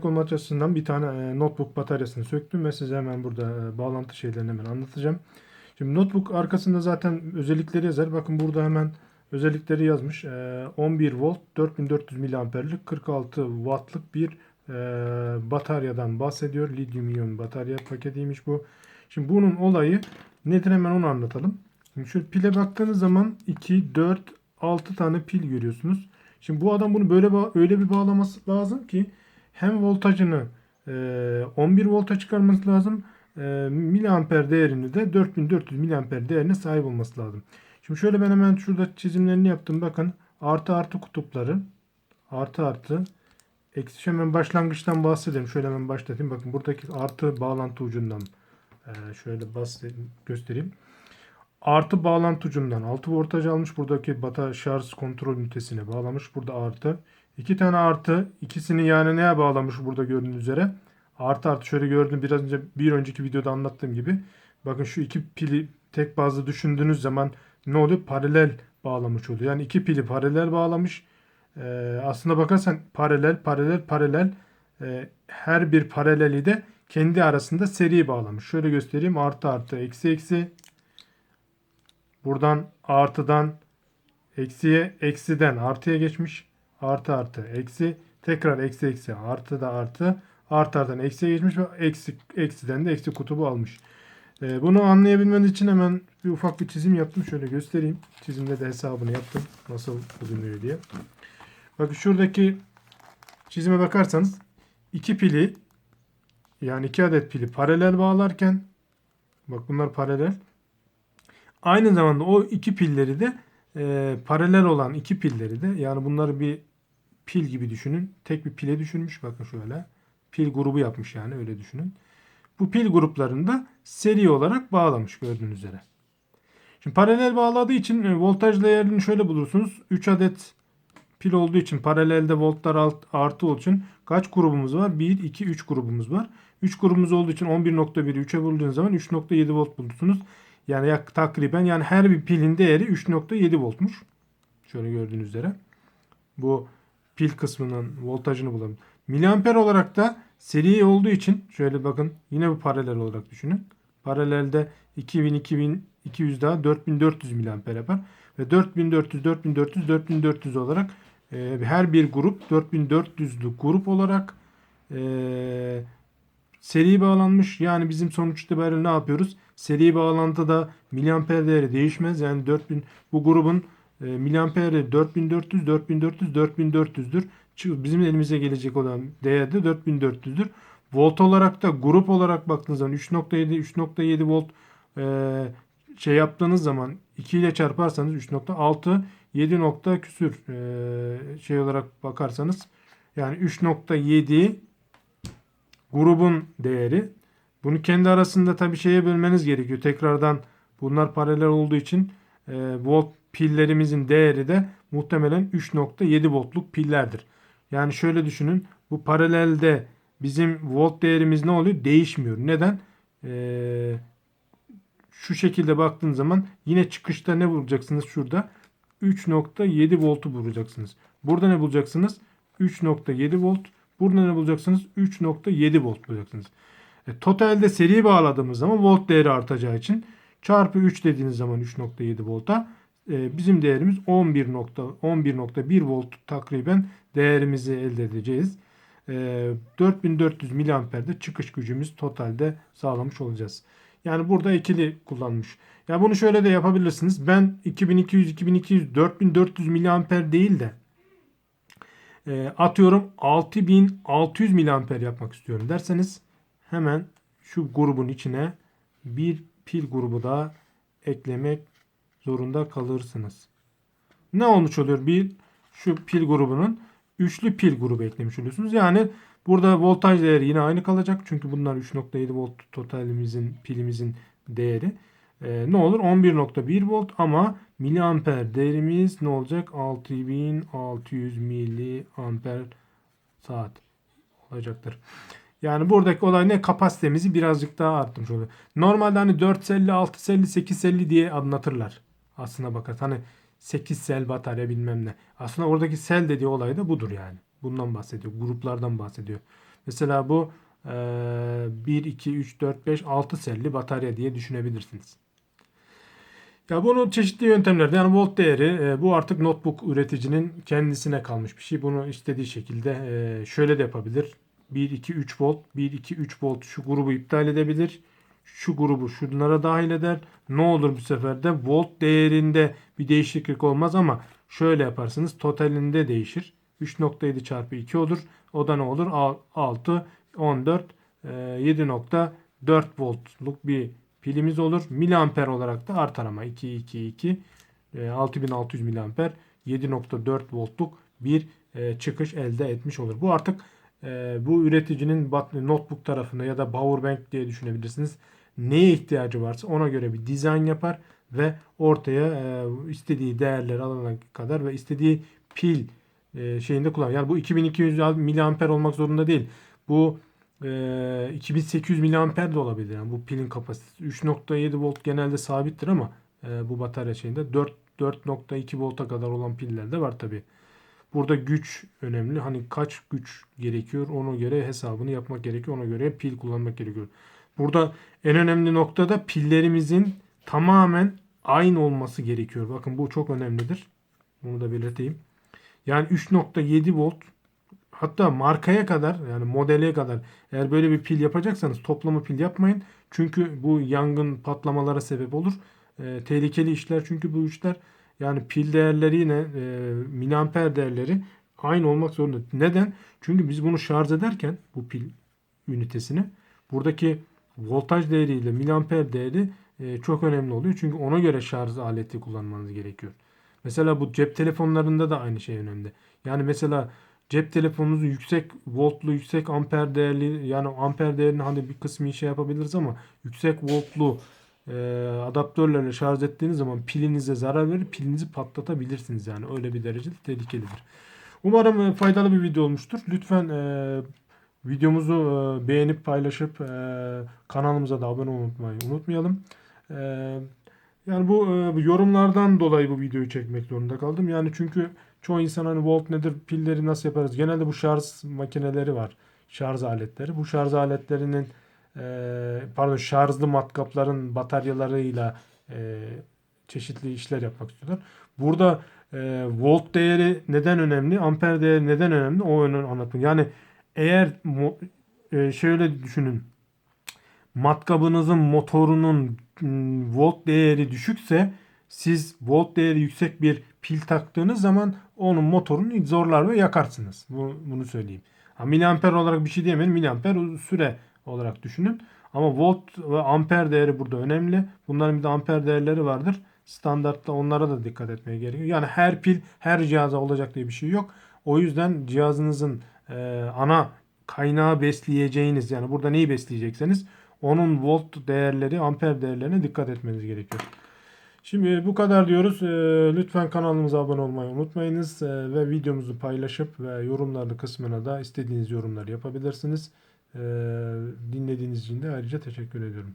olmak açısından bir tane e, notebook bataryasını söktüm ve size hemen burada e, bağlantı şeylerini hemen anlatacağım. Şimdi notebook arkasında zaten özellikleri yazar. Bakın burada hemen özellikleri yazmış. E, 11 volt 4400 miliamperlik 46 wattlık bir e, bataryadan bahsediyor. Lityum iyon batarya paketiymiş bu. Şimdi bunun olayı nedir hemen onu anlatalım. Şimdi şu pile baktığınız zaman 2, 4, 6 tane pil görüyorsunuz. Şimdi bu adam bunu böyle öyle bir bağlaması lazım ki hem voltajını e, 11 volta çıkarması lazım. E, miliamper değerini de 4400 miliamper değerine sahip olması lazım. Şimdi şöyle ben hemen şurada çizimlerini yaptım. Bakın artı artı kutupları artı artı eksi hemen başlangıçtan bahsedelim. Şöyle hemen başlatayım. Bakın buradaki artı bağlantı ucundan e, şöyle bas göstereyim. Artı bağlantı ucundan 6 voltaj almış. Buradaki bata şarj kontrol ünitesine bağlamış. Burada artı. İki tane artı. ikisini yani neye bağlamış burada gördüğünüz üzere. Artı artı şöyle gördüm biraz önce bir önceki videoda anlattığım gibi. Bakın şu iki pili tek bazlı düşündüğünüz zaman ne oluyor? Paralel bağlamış oluyor. Yani iki pili paralel bağlamış. Ee, aslında bakarsan paralel paralel paralel e, her bir paraleli de kendi arasında seri bağlamış. Şöyle göstereyim. Artı artı eksi eksi. Buradan artıdan eksiye eksiden artıya geçmiş. Artı artı eksi. Tekrar eksi eksi artı da artı. Artıdan eksiye geçmiş ve eksi, eksiden de eksi kutubu almış. Ee, bunu anlayabilmeniz için hemen bir ufak bir çizim yaptım. Şöyle göstereyim. Çizimde de hesabını yaptım. Nasıl bulunuyor diye. Bakın şuradaki çizime bakarsanız iki pili yani iki adet pili paralel bağlarken bak bunlar paralel. Aynı zamanda o iki pilleri de e, paralel olan iki pilleri de yani bunları bir pil gibi düşünün. Tek bir pile düşünmüş. Bakın şöyle. Pil grubu yapmış yani öyle düşünün. Bu pil gruplarını da seri olarak bağlamış gördüğünüz üzere. Şimdi paralel bağladığı için e, voltaj değerini şöyle bulursunuz. 3 adet pil olduğu için paralelde voltlar alt, artı olduğu için kaç grubumuz var? 1, 2, 3 grubumuz var. 3 grubumuz olduğu için 11.1'i 3'e vurduğunuz zaman 3.7 volt bulursunuz. Yani yak, takriben yani her bir pilin değeri 3.7 voltmuş. Şöyle gördüğünüz üzere. Bu pil kısmının voltajını bulalım. Miliamper olarak da seri olduğu için şöyle bakın yine bu paralel olarak düşünün. Paralelde 2000 2200 daha 4400 miliamper yapar ve 4400 4400 4400 olarak e, her bir grup 4400'lü grup olarak e, seri bağlanmış. Yani bizim sonuç itibariyle ne yapıyoruz? Seri bağlantıda miliamper değeri değişmez. Yani 4000 bu grubun e, miliamper değeri 4400 4400 4400'dür. Çünkü bizim elimize gelecek olan değer de 4400'dür. Volt olarak da grup olarak baktığınız zaman 3.7 3.7 volt e, şey yaptığınız zaman 2 ile çarparsanız 3.6 7 nokta küsür e, şey olarak bakarsanız yani 3.7 grubun değeri. Bunu kendi arasında tabii şeye bölmeniz gerekiyor. Tekrardan bunlar paralel olduğu için e, volt pillerimizin değeri de muhtemelen 3.7 voltluk pillerdir. Yani şöyle düşünün. Bu paralelde bizim volt değerimiz ne oluyor? Değişmiyor. Neden? Ee, şu şekilde baktığınız zaman yine çıkışta ne bulacaksınız şurada? 3.7 voltu bulacaksınız. Burada ne bulacaksınız? 3.7 volt. Burada ne bulacaksınız? 3.7 volt bulacaksınız. E, totalde seri bağladığımız zaman volt değeri artacağı için çarpı 3 dediğiniz zaman 3.7 volta bizim değerimiz 11.11.1 volt takriben değerimizi elde edeceğiz. E, 4400 miliamperde çıkış gücümüz totalde sağlamış olacağız. Yani burada ikili kullanmış. Ya bunu şöyle de yapabilirsiniz. Ben 2200 2200 4400 miliamper değil de e, atıyorum 6600 miliamper yapmak istiyorum derseniz hemen şu grubun içine bir pil grubu daha eklemek zorunda kalırsınız. Ne olmuş oluyor? Bir şu pil grubunun üçlü pil grubu eklemiş oluyorsunuz. Yani burada voltaj değeri yine aynı kalacak. Çünkü bunlar 3.7 volt totalimizin pilimizin değeri. Ee, ne olur? 11.1 volt ama miliamper değerimiz ne olacak? 6600 miliamper saat olacaktır. Yani buradaki olay ne? Kapasitemizi birazcık daha arttırmış oluyor. Normalde hani 4 selli, 6 selli, 8 selli diye anlatırlar. Aslına bakar. Hani 8 sel batarya bilmem ne. Aslında oradaki sel dediği olay da budur yani. Bundan bahsediyor. Gruplardan bahsediyor. Mesela bu e, 1, 2, 3, 4, 5, 6 selli batarya diye düşünebilirsiniz. Ya bunun çeşitli yöntemlerde yani volt değeri e, bu artık notebook üreticinin kendisine kalmış bir şey. Bunu istediği şekilde e, şöyle de yapabilir. 1 2 3 volt 1 2 3 volt şu grubu iptal edebilir. Şu grubu şunlara dahil eder. Ne olur bu sefer de volt değerinde bir değişiklik olmaz ama şöyle yaparsınız. Totalinde değişir. 3.7 çarpı 2 olur. O da ne olur? Al- 6 14 e, 7.4 voltluk bir pilimiz olur. Miliamper olarak da artar ama 2 2 2 e, 6600 miliamper 7.4 voltluk bir e, çıkış elde etmiş olur. Bu artık e, bu üreticinin notebook tarafında ya da powerbank diye düşünebilirsiniz. Neye ihtiyacı varsa ona göre bir dizayn yapar ve ortaya e, istediği değerleri alana kadar ve istediği pil e, şeyinde kullanır. Yani bu 2200 miliamper olmak zorunda değil. Bu e, 2800 miliamper de olabilir. Yani bu pilin kapasitesi 3.7 volt genelde sabittir ama e, bu batarya şeyinde 4 4.2 volta kadar olan piller de var tabi. Burada güç önemli. Hani kaç güç gerekiyor ona göre hesabını yapmak gerekiyor. Ona göre pil kullanmak gerekiyor. Burada en önemli nokta da pillerimizin tamamen aynı olması gerekiyor. Bakın bu çok önemlidir. Bunu da belirteyim. Yani 3.7 volt hatta markaya kadar yani modele kadar eğer böyle bir pil yapacaksanız toplama pil yapmayın. Çünkü bu yangın patlamalara sebep olur. Ee, tehlikeli işler çünkü bu işler yani pil değerleri yine e, miliamper değerleri aynı olmak zorunda. Neden? Çünkü biz bunu şarj ederken bu pil ünitesini buradaki voltaj değeriyle miliamper değeri e, çok önemli oluyor. Çünkü ona göre şarj aleti kullanmanız gerekiyor. Mesela bu cep telefonlarında da aynı şey önemli. Yani mesela cep telefonunuzu yüksek voltlu, yüksek amper değerli yani amper değerini hani bir kısmı şey yapabiliriz ama yüksek voltlu e, adaptörlerle şarj ettiğiniz zaman pilinize zarar verir, pilinizi patlatabilirsiniz yani öyle bir derecede tehlikelidir. Umarım e, faydalı bir video olmuştur. Lütfen e, videomuzu e, beğenip paylaşıp e, kanalımıza da abone olmayı unutmayalım. E, yani bu yorumlardan dolayı bu videoyu çekmek zorunda kaldım. Yani çünkü çoğu insan hani volt nedir, pilleri nasıl yaparız? Genelde bu şarj makineleri var. Şarj aletleri. Bu şarj aletlerinin pardon şarjlı matkapların bataryalarıyla çeşitli işler yapmak istiyorlar. Burada volt değeri neden önemli, amper değeri neden önemli o önemli anlatın. Yani eğer e, şöyle düşünün. Matkabınızın motorunun mm, volt değeri düşükse siz volt değeri yüksek bir pil taktığınız zaman onun motorunu zorlar ve yakarsınız. Bu, bunu söyleyeyim. Ha, miliamper olarak bir şey diyemeyin. Miliamper süre olarak düşünün. Ama volt ve amper değeri burada önemli. Bunların bir de amper değerleri vardır. Standartta onlara da dikkat etmeye gerekiyor. Yani her pil her cihaza olacak diye bir şey yok. O yüzden cihazınızın e, ana kaynağı besleyeceğiniz yani burada neyi besleyecekseniz onun volt değerleri, amper değerlerine dikkat etmeniz gerekiyor. Şimdi bu kadar diyoruz. E, lütfen kanalımıza abone olmayı unutmayınız E, ve videomuzu paylaşıp ve yorumları kısmına da istediğiniz yorumları yapabilirsiniz. Dinlediğiniz için de ayrıca teşekkür ediyorum.